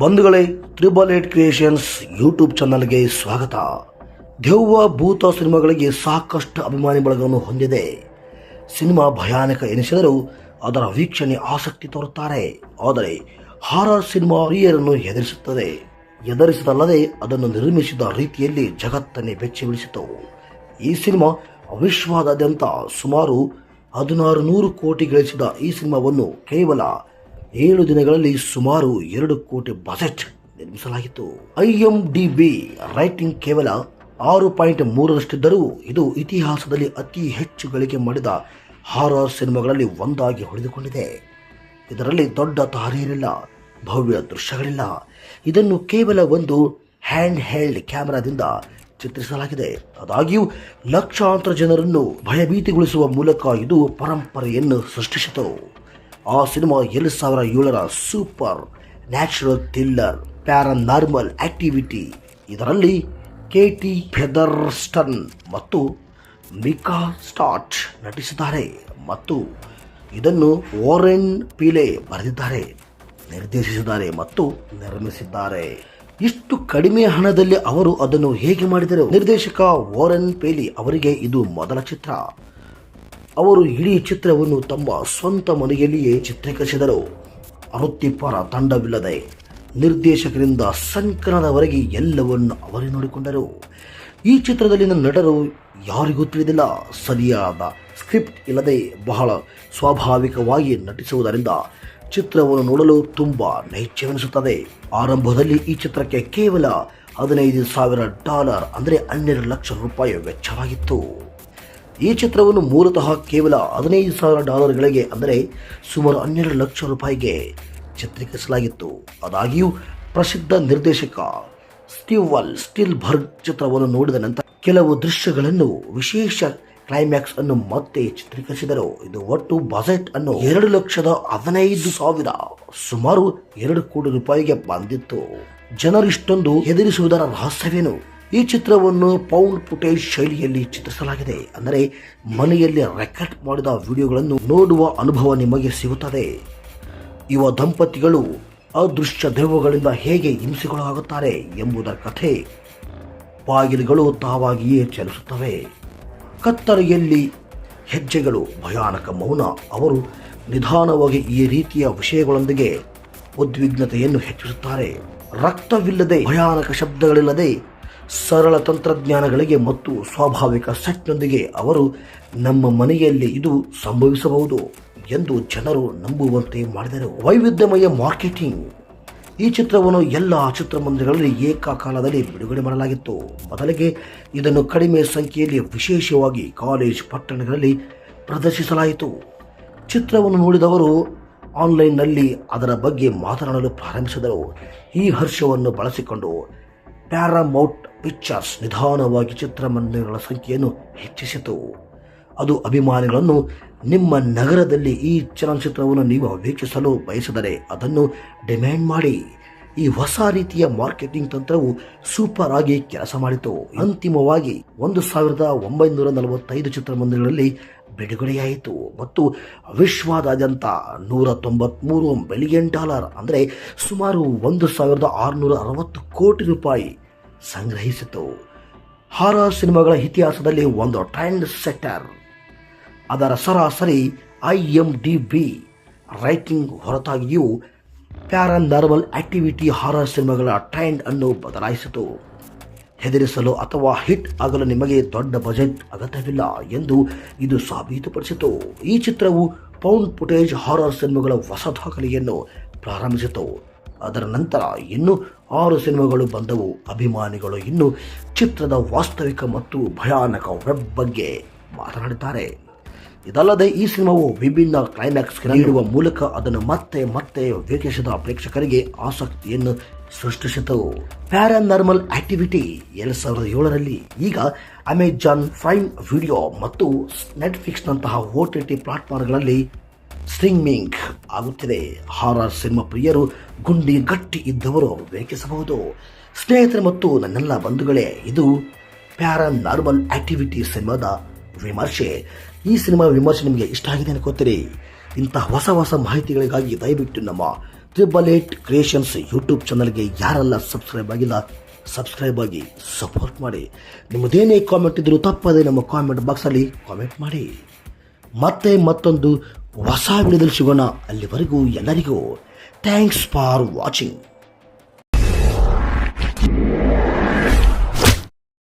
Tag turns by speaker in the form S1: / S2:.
S1: ಬಂಧುಗಳೇ triple eight creations YouTube ಚಾನಲ್ಗೆ ಸ್ವಾಗತ. ದೆವ್ವ ಭೂತ ಸಿನಿಮಾಗಳಿಗೆ ಸಾಕಷ್ಟು ಅಭಿಮಾನಿ ಬಳಗವನ್ನು ಹೊಂದಿದೆ. ಸಿನಿಮಾ ಭಯಾನಕ ಎನಿಸಿದರೂ ಅದರ ವೀಕ್ಷಣೆ ಆಸಕ್ತಿ ತೋರುತ್ತಾರೆ. ಆದರೆ ಹಾರರ್ ಸಿನಿಮಾ ಪ್ರಿಯರನ್ನು ಹೆದರಿಸುತ್ತದೆ. ಎದರಿಸದಲ್ಲದೆ ಅದನ್ನು ನಿರ್ಮಿಸಿದ ರೀತಿಯಲ್ಲಿ ಜಗತ್ತನ್ನೇ ಬೆಚ್ಚಿ ಬೀಳಿಸಿತು ಈ ಸಿನಿಮಾ ವಿಶ್ವದಾದ್ಯಂತ ಸುಮಾರು ಹದಿನಾರು ನೂರು ಕೋಟಿ ಗಳಿಸಿದ ಈ ಸಿನಿಮಾವನ್ನು ಕೇವಲ ಏಳು ದಿನಗಳಲ್ಲಿ ಸುಮಾರು ಎರಡು ಕೋಟಿ ಬಜೆಟ್ ನಿರ್ಮಿಸಲಾಗಿತ್ತು. I M D B rating ಕೇವಲ ಆರು ಪಾಯಿಂಟ್ ಮೂರರಷ್ಟಿದ್ದರೂ ಇದು ಇತಿಹಾಸದಲ್ಲಿ ಅತಿ ಹೆಚ್ಚು ಗಳಿಕೆ ಮಾಡಿದ ಹಾರರ್ ಸಿನಿಮಾಗಳಲ್ಲಿ ಒಂದಾಗಿ ಹೊಡೆದುಕೊಂಡಿದೆ ಇದರಲ್ಲಿ ದೊಡ್ಡ ತಾರೀರಿಲ್ಲ ಭವ್ಯ ದೃಶ್ಯಗಳಿಲ್ಲ. ಇದನ್ನು ಕೇವಲ ಒಂದು ಹ್ಯಾಂಡ್ ಹೆಲ್ಡ್ ಕ್ಯಾಮೆರಾದಿಂದ ಚಿತ್ರಿಸಲಾಗಿದೆ. ಆದಾಗ್ಯೂ, ಲಕ್ಷಾಂತರ ಜನರನ್ನು ಭಯಭೀತಿಗೊಳಿಸುವ ಮೂಲಕ ಇದು ಪರಂಪರೆಯನ್ನು ಸೃಷ್ಟಿಸಿತು. ಆ ಸಿನಿಮಾ ಎರಡು ಸಾವಿರ ಏಳರ supernatural thriller, paranormal activity. ಇದರಲ್ಲಿ ಕೆ ಟಿ ಫೆದರ್ಸ್ಟನ್ ಮತ್ತು ಮಿಕಾ ಸ್ಟಾಟ್ ನಟಿಸಿದ್ದಾರೆ ಮತ್ತು ಇದನ್ನು ವಾರೆನ್ ಪೀಲೆ ಬರೆದಿದ್ದಾರೆ, ನಿರ್ದೇಶಿಸಿದ್ದಾರೆ ಮತ್ತು ನಿರ್ಮಿಸಿದ್ದಾರೆ. ಇಷ್ಟು ಕಡಿಮೆ ಹಣದಲ್ಲಿ ಅವರು ಅದನ್ನು ಹೇಗೆ ಮಾಡಿದರು? ನಿರ್ದೇಶಕ ವಾರೆನ್ ಪೇಲಿ ಅವರಿಗೆ ಇದು ಮೊದಲ ಚಿತ್ರ. ಅವರು ಇಡೀ ಚಿತ್ರವನ್ನು ತಮ್ಮ ಸ್ವಂತ ಮನೆಯಲ್ಲಿಯೇ ಚಿತ್ರೀಕರಿಸಿದರು. ವೃತ್ತಿಪರ ತಂಡವಿಲ್ಲದೆ ನಿರ್ದೇಶಕರಿಂದ ಸಂಕಲನದವರೆಗೆ ಎಲ್ಲವನ್ನು ಅವರೇ ನೋಡಿಕೊಂಡರು. ಈ ಚಿತ್ರದಲ್ಲಿನ ನಟರು ಯಾರಿಗೂ ತಿಳಿದಿಲ್ಲ. ಸರಿಯಾದ ಸ್ಕ್ರಿಪ್ಟ್ ಇಲ್ಲದೆ ಬಹಳ ಸ್ವಾಭಾವಿಕವಾಗಿ ನಟಿಸುವುದರಿಂದ ಚಿತ್ರವನ್ನು ನೋಡಲು ತುಂಬ ನೈಚ್ಯವೆನಿಸುತ್ತದೆ ಆರಂಭದಲ್ಲಿ ಈ ಚಿತ್ರಕ್ಕೆ ಕೇವಲ ಹದಿನೈದು ಸಾವಿರ ಡಾಲರ್, ಅಂದರೆ ಹನ್ನೆರಡು ಲಕ್ಷ ರೂಪಾಯಿ ವೆಚ್ಚವಾಗಿತ್ತು. ಈ ಚಿತ್ರವನ್ನು ಮೂಲತಃ ಕೇವಲ ಹದಿನೈದು ಸಾವಿರ ಡಾಲರ್ಗಳಿಗೆ ಅಂದರೆ ಸುಮಾರು ಹನ್ನೆರಡು ಲಕ್ಷ ರೂಪಾಯಿಗೆ ಚಿತ್ರೀಕರಿಸಲಾಗಿತ್ತು. ಆದಾಗ್ಯೂ ಪ್ರಸಿದ್ಧ ನಿರ್ದೇಶಕ ಸ್ಟೀವಲ್ ಬರ್ಗ್ ಚಿತ್ರವನ್ನು ನೋಡಿದ ನಂತರ ಕೆಲವು ದೃಶ್ಯಗಳನ್ನು ವಿಶೇಷ ಕ್ಲೈಮ್ಯಾಕ್ಸ್ ಅನ್ನು ಮತ್ತೆ ಚಿತ್ರೀಕರಿಸಿದರು. ಇದು ಒಟ್ಟು ಬಜೆಟ್ ಅನ್ನು ಎರಡು ಲಕ್ಷದ ಹದಿನೈದು ಸಾವಿರ, ಸುಮಾರು ಎರಡು ಕೋಟಿ ರೂಪಾಯಿಗೆ ಬಂದಿತ್ತು. ಜನರಿಷ್ಟೊಂದು ಹೆದರಿಸುವುದರ ರಹಸ್ಯವೇನು? ಈ ಚಿತ್ರವನ್ನು ಪೌಂಡ್ ಫುಟೇಜ್ ಶೈಲಿಯಲ್ಲಿ ಚಿತ್ರಿಸಲಾಗಿದೆ. ಅಂದರೆ ಮನೆಯಲ್ಲಿ ರೆಕಾರ್ಡ್ ಮಾಡಿದ ವಿಡಿಯೋಗಳನ್ನು ನೋಡುವ ಅನುಭವ ನಿಮಗೆ ಸಿಗುತ್ತದೆ. ಯುವ ದಂಪತಿಗಳು ಅದೃಶ್ಯ ದೆವ್ವಗಳಿಂದ ಹೇಗೆ ಹಿಂಸೆಗೊಳಗಾಗುತ್ತಾರೆ ಎಂಬುದರ ಕಥೆ ಬಾಗಿಲುಗಳು ತಾವಾಗಿಯೇ ಚಲಿಸುತ್ತವೆ. ಕತ್ತಲೆಯಲ್ಲಿ ಹೆಜ್ಜೆಗಳು, ಭಯಾನಕ ಮೌನ, ಅವರು ನಿಧಾನವಾಗಿ ಈ ರೀತಿಯ ವಿಷಯಗಳೊಂದಿಗೆ ಉದ್ವಿಗ್ನತೆಯನ್ನು ಹೆಚ್ಚಿಸುತ್ತಾರೆ. ರಕ್ತವಿಲ್ಲದೆ ಭಯಾನಕ ಶಬ್ದಗಳಿಲ್ಲದೆ ಸರಳ ತಂತ್ರಜ್ಞಾನಗಳಿಗೆ ಮತ್ತು ಸ್ವಾಭಾವಿಕ ಸೆಟ್ನೊಂದಿಗೆ ಅವರು ನಮ್ಮ ಮನೆಯಲ್ಲಿ ಇದು ಸಂಭವಿಸಬಹುದು ಎಂದು ಜನರು ನಂಬುವಂತೆ ಮಾಡಿದರು. ವೈವಿಧ್ಯಮಯ ಮಾರ್ಕೆಟಿಂಗ್. ಈ ಚಿತ್ರವನ್ನು ಎಲ್ಲ ಚಿತ್ರಮಂದಿರಗಳಲ್ಲಿ ಏಕಕಾಲದಲ್ಲಿ ಬಿಡುಗಡೆ ಮಾಡಲಾಗಿತ್ತು. ಮೊದಲಿಗೆ ಇದನ್ನು ಕಡಿಮೆ ಸಂಖ್ಯೆಯಲ್ಲಿ ವಿಶೇಷವಾಗಿ ಕಾಲೇಜ್ ಪಟ್ಟಣಗಳಲ್ಲಿ ಪ್ರದರ್ಶಿಸಲಾಯಿತು. ಚಿತ್ರವನ್ನು ನೋಡಿದವರು ಆನ್ಲೈನ್ನಲ್ಲಿ ಅದರ ಬಗ್ಗೆ ಮಾತನಾಡಲು ಪ್ರಾರಂಭಿಸಿದರು. ಈ ಹರ್ಷವನ್ನು ಬಳಸಿಕೊಂಡು ಪ್ಯಾರಾಮೌಟ್ ಪಿಕ್ಚರ್ಸ್ ನಿಧಾನವಾಗಿ ಚಿತ್ರಮಂದಿರಗಳ ಸಂಖ್ಯೆಯನ್ನು ಹೆಚ್ಚಿಸಿತು. ಅದು ಅಭಿಮಾನಿಗಳನ್ನು ನಿಮ್ಮ ನಗರದಲ್ಲಿ ಈ ಚಲನಚಿತ್ರವನ್ನು ನೀವು ವೀಕ್ಷಿಸಲು ಬಯಸಿದರೆ ಅದನ್ನು ಡಿಮ್ಯಾಂಡ್ ಮಾಡಿ. ಈ ಹೊಸ ರೀತಿಯ ಮಾರ್ಕೆಟಿಂಗ್ ತಂತ್ರವು ಸೂಪರ್ ಆಗಿ ಕೆಲಸ ಮಾಡಿತು. ಅಂತಿಮವಾಗಿ ಒಂದು ಸಾವಿರದ ಒಂಬೈನೂರ ನಲವತ್ತೈದು ಚಿತ್ರಮಂದಿರಗಳಲ್ಲಿ ಬಿಡುಗಡೆಯಾಯಿತು ಮತ್ತು ವಿಶ್ವದಾದ್ಯಂತ ನೂರ ತೊಂಬತ್ಮೂರು ಮಿಲಿಯನ್ ಡಾಲರ್ ಅಂದರೆ ಸುಮಾರು ಒಂದು ಸಾವಿರದ ಆರುನೂರ ಅರವತ್ತು ಕೋಟಿ ರೂಪಾಯಿ ಸಂಗ್ರಹಿಸಿತು. ಹಾರರ್ ಸಿನಿಮಾಗಳ ಇತಿಹಾಸದಲ್ಲಿ ಒಂದು ಟ್ರೆಂಡ್ ಸೆಟ್ಟರ್ ಅದರ ಸರಾಸರಿ I M D B rating ಹೊರತಾಗಿಯೂ ಪ್ಯಾರಾನಾರ್ಮಲ್ ಆಕ್ಟಿವಿಟಿ ಹಾರರ್ ಸಿನಿಮಾಗಳ ಟ್ರೆಂಡ್ ಅನ್ನು ಬದಲಾಯಿಸಿತು. ಹೆದರಿಸಲು ಅಥವಾ ಹಿಟ್ ಆಗಲು ನಿಮಗೆ ದೊಡ್ಡ ಬಜೆಟ್ ಅಗತ್ಯವಿಲ್ಲ ಎಂದು ಇದು ಸಾಬೀತುಪಡಿಸಿತು. ಈ ಚಿತ್ರವು ಪೌಂಡ್ ಫುಟೇಜ್ ಹಾರರ್ ಸಿನಿಮಾಗಳ ಹೊಸ ದಾಖಲೆಯನ್ನು ಪ್ರಾರಂಭಿಸಿತು. ಅದರ ನಂತರ ಇನ್ನೂ ಆರು ಸಿನಿಮಾಗಳು ಬಂದವು. ಅಭಿಮಾನಿಗಳು ಇನ್ನು ಚಿತ್ರದ ವಾಸ್ತವಿಕ ಮತ್ತು ಭಯಾನಕ ವೆಬ್ ಬಗ್ಗೆ ಮಾತನಾಡುತ್ತಾರೆ. ಇದಲ್ಲದೆ ಈ ಸಿನಿಮಾವು ವಿಭಿನ್ನ ಕ್ಲೈಮ್ಯಾಕ್ಸ್ ನೀಡುವ ಮೂಲಕ ಅದನ್ನು ಮತ್ತೆ ಮತ್ತೆ ವೀಕ್ಷಿಸಿದ ಪ್ರೇಕ್ಷಕರಿಗೆ ಆಸಕ್ತಿಯನ್ನು ಸೃಷ್ಟಿಸಿತು. ಪ್ಯಾರಾನಾರ್ಮಲ್ ಆಕ್ಟಿವಿಟಿ ಎರಡು ಸಾವಿರದ ಏಳರಲ್ಲಿ ಈಗ ಅಮೆಜಾನ್ ಪ್ರೈಮ್ ವಿಡಿಯೋ ಮತ್ತು ನೆಟ್ಫ್ಲಿಕ್ಸ್ನಂತಹ ಓ ಟಿ ಟಿ ಪ್ಲಾಟ್ಫಾರ್ಮ್ಗಳಲ್ಲಿ ಸ್ಟ್ರೀಮಿಂಗ್ ಆಗುತ್ತಿದೆ. ಹಾರರ್ ಸಿನಿಮಾ ಪ್ರಿಯರು ಗುಂಡಿ ಗಟ್ಟಿ ಇದ್ದವರು ವೇಕಿಸಬಹುದು ಸ್ನೇಹಿತರು ಮತ್ತು ನನ್ನೆಲ್ಲ ಬಂಧುಗಳೇ, ಇದು ಪ್ಯಾರಾನಾರ್ಮಲ್ ಆಕ್ಟಿವಿಟಿ ಸಿನಿಮಾದ ವಿಮರ್ಶೆ. ಈ ಸಿನಿಮಾ ವಿಮರ್ಶೆ ನಿಮಗೆ ಇಷ್ಟ ಆಗಿದೆ ಅನ್ಕೋತೀರಿ? ಇಂಥ ಹೊಸ ಹೊಸ ಮಾಹಿತಿಗಳಿಗಾಗಿ ದಯವಿಟ್ಟು ನಮ್ಮ ತ್ರಿಬಲ್ ಏಟ್ ಕ್ರಿಯೇಷನ್ಸ್ ಯೂಟ್ಯೂಬ್ ಚಾನಲ್ಗೆ ಯಾರೆಲ್ಲ ಸಬ್ಸ್ಕ್ರೈಬ್ ಆಗಿಲ್ಲ, ಸಬ್ಸ್ಕ್ರೈಬ್ ಆಗಿ ಸಪೋರ್ಟ್ ಮಾಡಿ. ನಿಮ್ಮದೇನೇ ಕಾಮೆಂಟ್ ಇದ್ದರೂ ತಪ್ಪದೆ ನಮ್ಮ ಕಾಮೆಂಟ್ ಬಾಕ್ಸಲ್ಲಿ ಕಾಮೆಂಟ್ ಮಾಡಿ. ಮತ್ತೆ ಮತ್ತೊಂದು ಹೊಸ ವಿಡಿಯೋದಲ್ಲಿ ಸಿಗೋಣ ಅಲ್ಲಿವರೆಗೂ ಎಲ್ಲರಿಗೂ. Thanks for watching